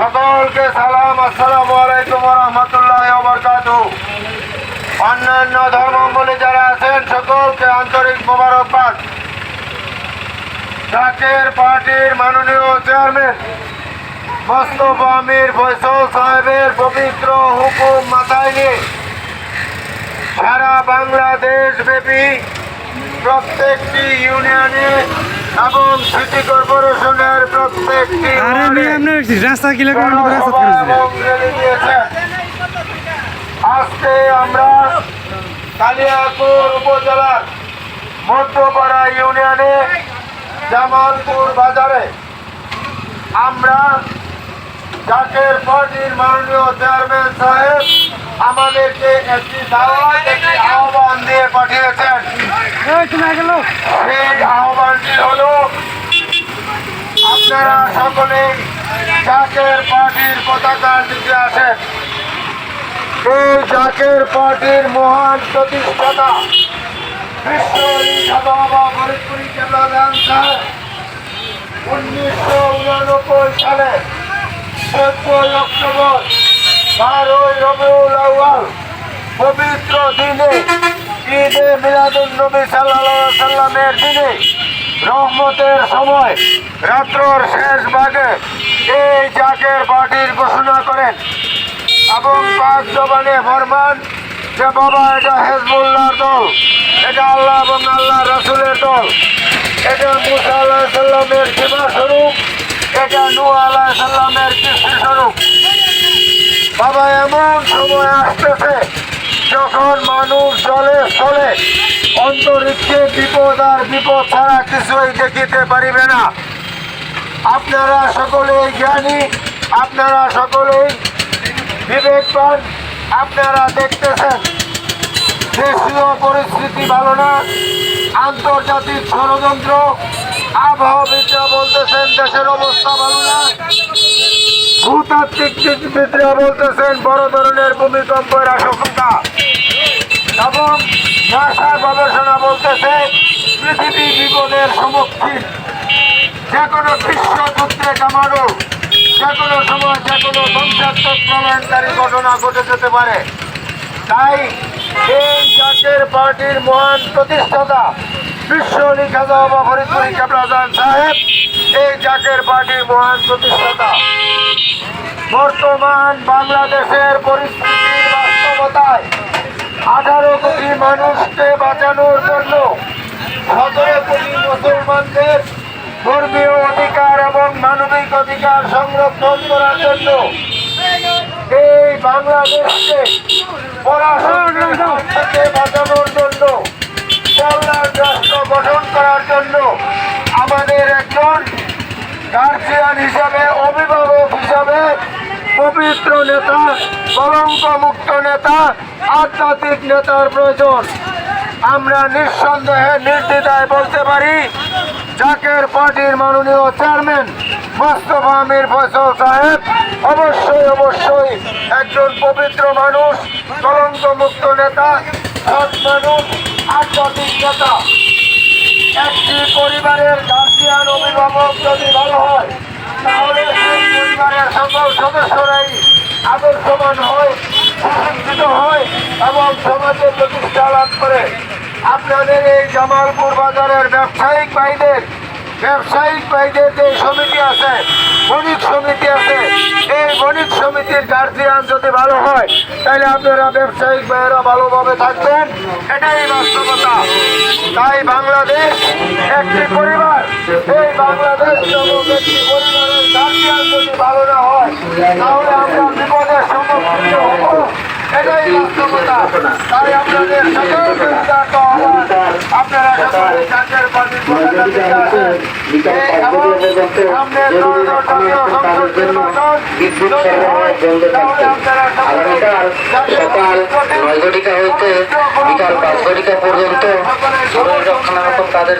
সকলকে সালাম, আসসালামু আলাইকুম রহমতুল্লাহ বরকাত অন্যান্য ধর্মাবলী যারা আছেন, সকলকে আন্তরিক মোবারকবাদ। জাকের পার্টির মাননীয় চেয়ারম্যান মোস্তফা আমির ফয়সল সাহেবের পবিত্র হুকুম মাথায় নিয়ে সারা বাংলাদেশ ব্যাপী প্রত্যেকটি ইউনিয়নে এবং সিটি প্রত্যেকটি আরে নিয়ে আপনি রাস্তা কিলে করে রাস্তা করে আজকে আমরা কালিয়াপুর উপজেলার মধ্যপাড়া ইউনিয়নে জামালপুর বাজারে আমরা জাকের পার্টির মাননীয় চেয়ারম্যান সাহেব আমাদেরকে একটি দাওয়াত একটি আহ্বান দিয়ে পাঠিয়েছেন। সেই আহ্বানটি হলো আপনারা সকলে জাকের পার্টির পতাকার দিকে আসেন। এই জাকের পার্টির মহান প্রতিষ্ঠাতা উনিশশো সালে অক্টোবর পবিত্র দিনে সাল্লামের দিনে রহমতের সময় রাত্রর শেষ ভাগে এই জাকের পার্টির ঘোষণা করেন। এবং পাঁচ জবানে ফরমান যে বাবা, এটা হেজবুল্লাহর দল, এটা আল্লাহ এবং আল্লাহ রাসুলের দল, এটা মুসা আল্লাহ সাল্লামের সেবা স্বরূপ এটা নু আল্লাহ সাল্লামের কৃষ্ণ স্বরূপ বাবা, এমন সময় আসতেছে যখন মানুষ জলে চলে অন্তরিক্ষে বিপদ আর বিপদ ছাড়া কিছুই দেখিতে পারিবে না। আপনারা সকলেই জ্ঞানী, আপনারা সকলেই বিবেকবান, আপনারা দেখতেছেন, দেশীয় পরিস্থিতি ভালো না, আন্তর্জাতিক ষড়যন্ত্র, আবহাওয়াবিদরা বলতেছেন দেশের অবস্থা ভালো না, ভূতাত্ত্বিক বিদরা বলতেছেন বড় ধরনের ভূমিকম্পের আশঙ্কা। এবং নাসা গবেষণা বলতেছে, পৃথিবী বিপদের সম্মুখীন। যে কোনো বিশ্বযুদ্ধে কামানো যে কোনো সময় যে কোনো ধ্বংসাত্মক প্রলয়নকারী ঘটনা ঘটে যেতে পারে। তাই এই জাতীয় পার্টির মহান প্রতিষ্ঠাতা বিশ্ব লিখাজা বা ফরিদপুরি কেবলাজান সাহেব, এই জাকের পার্টির মহান প্রতিষ্ঠাতা। বর্তমান বাংলাদেশের পরিস্থিতির বাস্তবতায় আঠারো কোটি মানুষকে বাঁচানোর জন্য সতেরো কোটি মুসলমানদের ধর্মীয় অধিকার এবং মানবিক অধিকার সংরক্ষণ করার জন্য এই বাংলাদেশকে থেকে বাঁচানোর জন্য, কল্যাণ রাষ্ট্র গঠন করার জন্য আমাদের একজন গার্জিয়ান হিসাবে, অভিভাবক হিসাবে পবিত্র নেতা কলঙ্ক মুক্ত নেতা, আধ্যাত্মিক নেতার প্রয়োজন। আমরা নিঃসন্দেহে নির্দ্বিধায় বলতে পারি জাকের পার্টির মাননীয় চেয়ারম্যান মোস্তফা আমির ফয়সল সাহেব, অবশ্যই অবশ্যই একজন পবিত্র মানুষ কলঙ্ক মুক্ত নেতা, সৎ মানুষ, আধ্যাত্মিক নেতা। একটি পরিবারের গার্জিয়ান, অভিভাবক যদি ভালো হয়, তাহলে পরিবারের সকল সদস্যরাই আদর্শবান হয়, সুশিক্ষিত হয় এবং সমাজে প্রতিষ্ঠা লাভ করে। আপনাদের এই জামালপুর বাজারের ব্যবসায়িক ভাইদের ব্যবসায়িক ভাইদের যে সমিতি আছে, বণিক সমিতি আছে, এই বণিক সমিতির গার্জিয়ান যদি ভালো হয়, তাহলে আপনারা ব্যবসায়িক ভাইয়েরা ভালোভাবে থাকবেন। এটাই বাস্তবতা। তাই বাংলাদেশ একটি পরিবার। এই বাংলাদেশ পরিবারের গার্জিয়ান যদি ভালো না হয়, তাহলে আমরা বিপদের সম্মুখীন হব। এটাই বাস্তবতা। তাই আপনাদের সকল বিদ্যুৎ সরবরাহ বন্ধ থাকবে আগামীকাল সকাল নয় ঘটিকা হইতে বিকাল পাঁচ ঘটিকা পর্যন্ত শরীর রক্ষণাবেক্ষণ কাজের